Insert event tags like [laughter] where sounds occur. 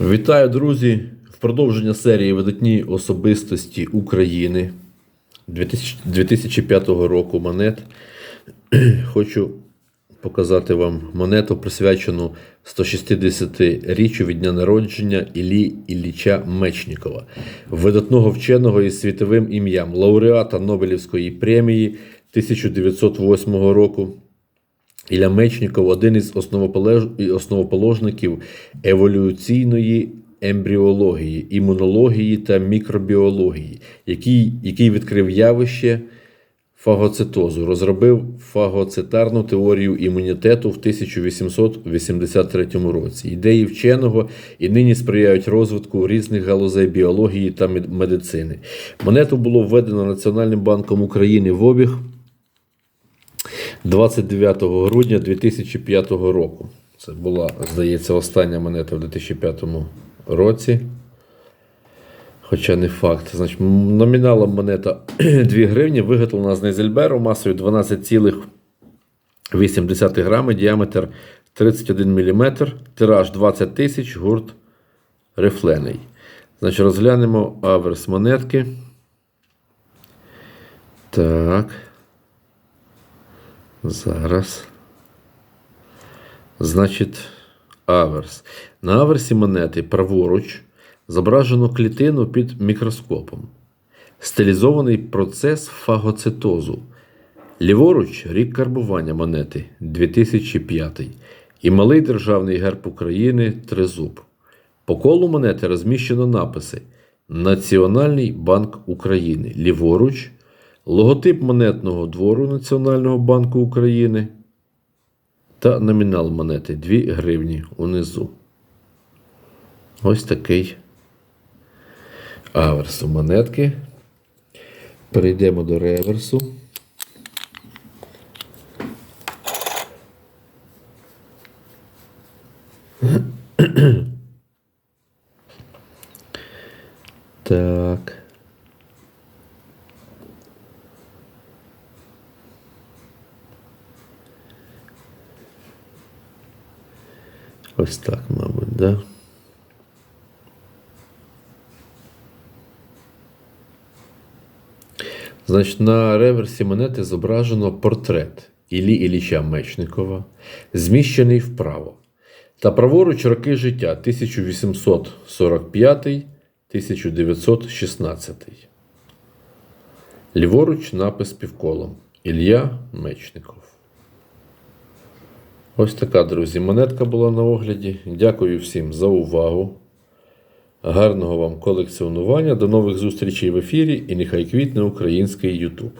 Вітаю, друзі! В продовження серії видатні особистості України 2005 року монет. [clears throat] Хочу показати вам монету, присвячену 160-річчю від дня народження Іллі Ілліча Мечнікова, видатного вченого із світовим ім'ям, лауреата Нобелівської премії 1908 року. Ілля Мечніков один із основоположників еволюційної ембріології, імунології та мікробіології, який, який відкрив явище фагоцитозу, розробив фагоцитарну теорію імунітету в 1883 році. Ідеї вченого і нині сприяють розвитку різних галузей біології та медицини. Монету було введено Національним банком України в обіг 29 грудня 2005 року. Це була, здається, остання монета в 2005 році. Хоча не факт. Значить, номіналом монета [clears throat] 2 гривні виготовлена з Нейзельберу масою 12,8 грами, діаметр 31 мм, тираж 20 тисяч, гурт рифлений. Значить, розглянемо аверс монетки. Так. Зараз. Значить, аверс. На аверсі монети праворуч зображено клітину під мікроскопом. Стилізований процес фагоцитозу. Ліворуч рік карбування монети 2005 і малий державний герб України Тризуб. По колу монети розміщено написи Національний банк України. Ліворуч, логотип монетного двору Національного банку України та номінал монети 2 гривні унизу. Ось такий аверс монетки. Перейдемо до реверсу. Так. Ось так, мабуть, да? Значить, на реверсі монети зображено портрет Іллі Ілліча Мечникова, зміщений вправо. Та праворуч роки життя 1845-1916. Ліворуч напис півколом Ілля Мечников. Ось така, друзі, монетка була на огляді. Дякую всім за увагу. Гарного вам колекціонування. До нових зустрічей в ефірі і нехай квітне український YouTube.